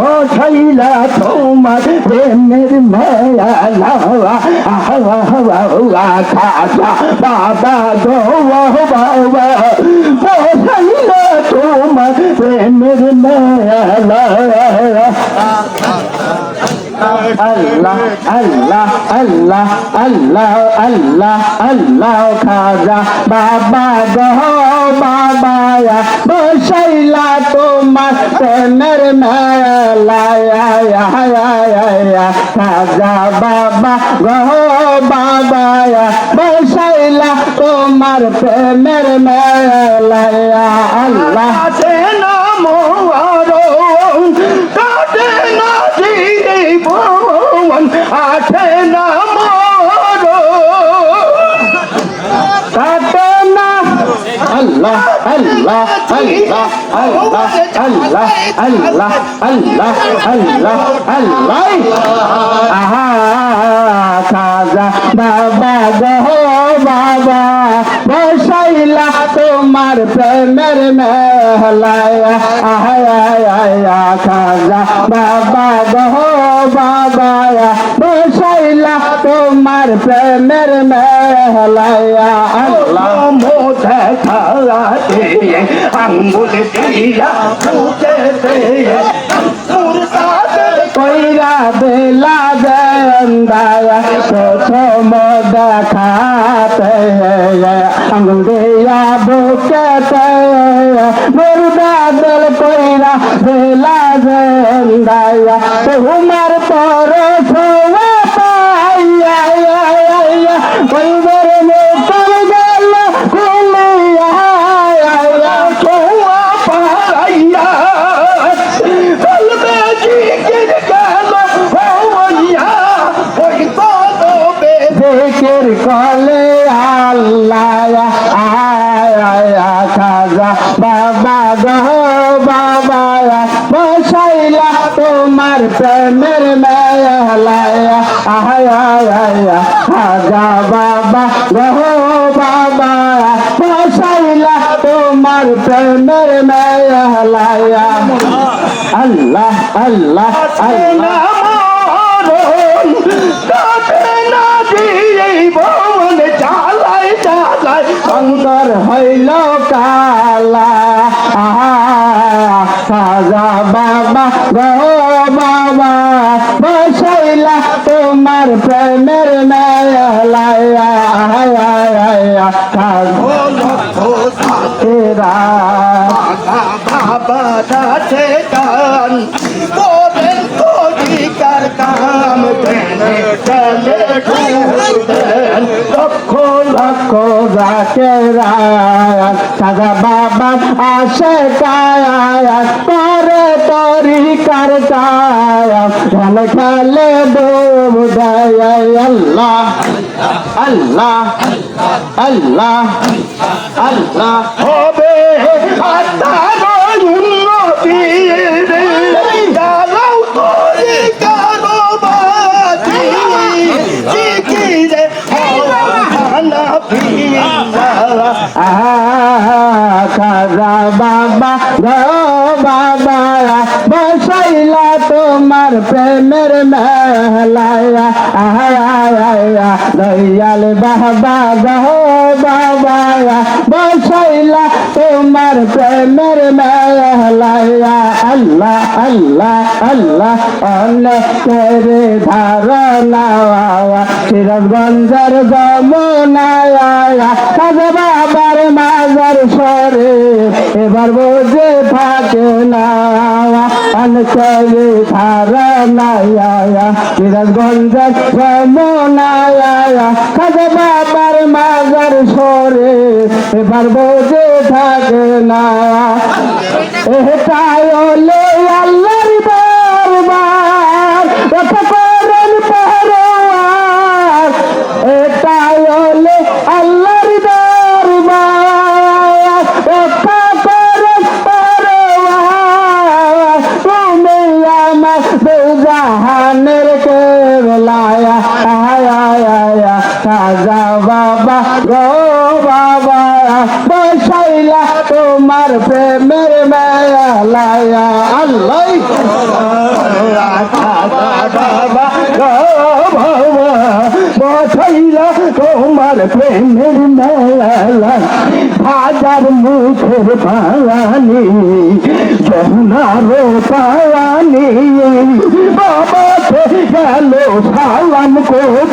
বসাইলা তোমার প্রেমের মেলা লাওয়া আহা হাওয়া খাজা বাবা গো, বাবা বসাইলা তোমার প্রেমের মেলা আল্লাহ আল্লাহ আল্লাহ আল্লাহ আল্লাহ আল্লাহ, খাজা, বাবা বসাইলা তোমার প্রেমের মেলায়া খাজা বাবা গহ বাবায়া বৈশাইলা তোমার প্রেমের মেলায়া। আল্লাহ আঠে না আল্লাহ আল্লাহ আল্লাহ আল্লাহ আল্লাহ আল্লাহ আল্লাহ আল্লাহ। আহা, খাজা, বাবা গো, বাবা, বসাইলা তোমার প্রেমের মেলায় আহা আয়া খাজা, বাবা গো, বাবা তোমার প্রেমের মেলায় আল্লাহ মোধে খাতে আঙ্গুল দিয়া মুরসাদের কইরা বেলা দেন্দায়া দেখাতে আঙ্গুলিয়া বুকেতে মুর্দা দল কইরা বেলা দেন্দায়া তোমার বাবা গো, বাবা বসাইলা তোমার প্রেমের মেলায়া। আয়া খাজা বাবা গো, বাবা বসাইলা তোমার প্রেমের মেলায়া। আল্লাহ আল্লাহ আল্লাহ। বাবা গো বাবা বসাইলা তোমার প্রেমের মেলায়া সাজা রাতের রায়াত সাদা বাবা আসে কায়াত করে তরিকার কায়াত ঝাল খালে আল্লাহ। হবে আল্লাহ উন্নতি। বাবা, বসাইলা তোমার প্রেমের মেলায়া। আয়া দয়াল বাবা গো বাবা, বসাইলা তোমার প্রেমের মেলায়া। আল্লাহ আল্লাহ আল্লাহ, অনেকের ধারণা। সিরাজগঞ্জের যমুনায়া খাজা বাবার মাজার সরে এবার বোঝে থাকে না। অনেকের ধারণা সিরাজগঞ্জের যমুনায়া খাজা বাবার মাজার সরে। এবার বোঝে থাকে না। এটাই বসাইলা তোমার প্রেমের মেলায়া। আল্লাহ। বসাইলা তোমার প্রেমের মেলা হাজার মুখের পালানি যমুনার পালানি। বাবা গেল সালাম কোথ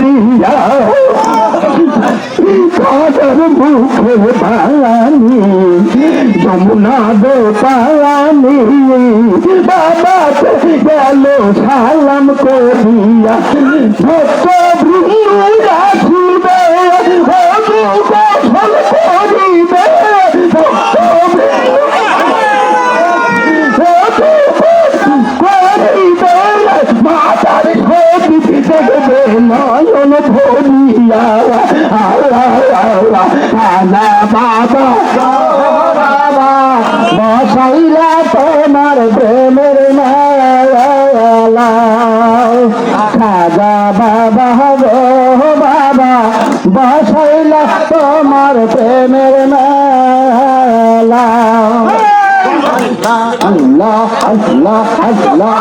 নয়ন ভরিয়া আলা বাবা বাবা গো বাবা বসাইলা তোমার প্রেমের মালা। আল্লাহ আল্লাহ আল্লাহ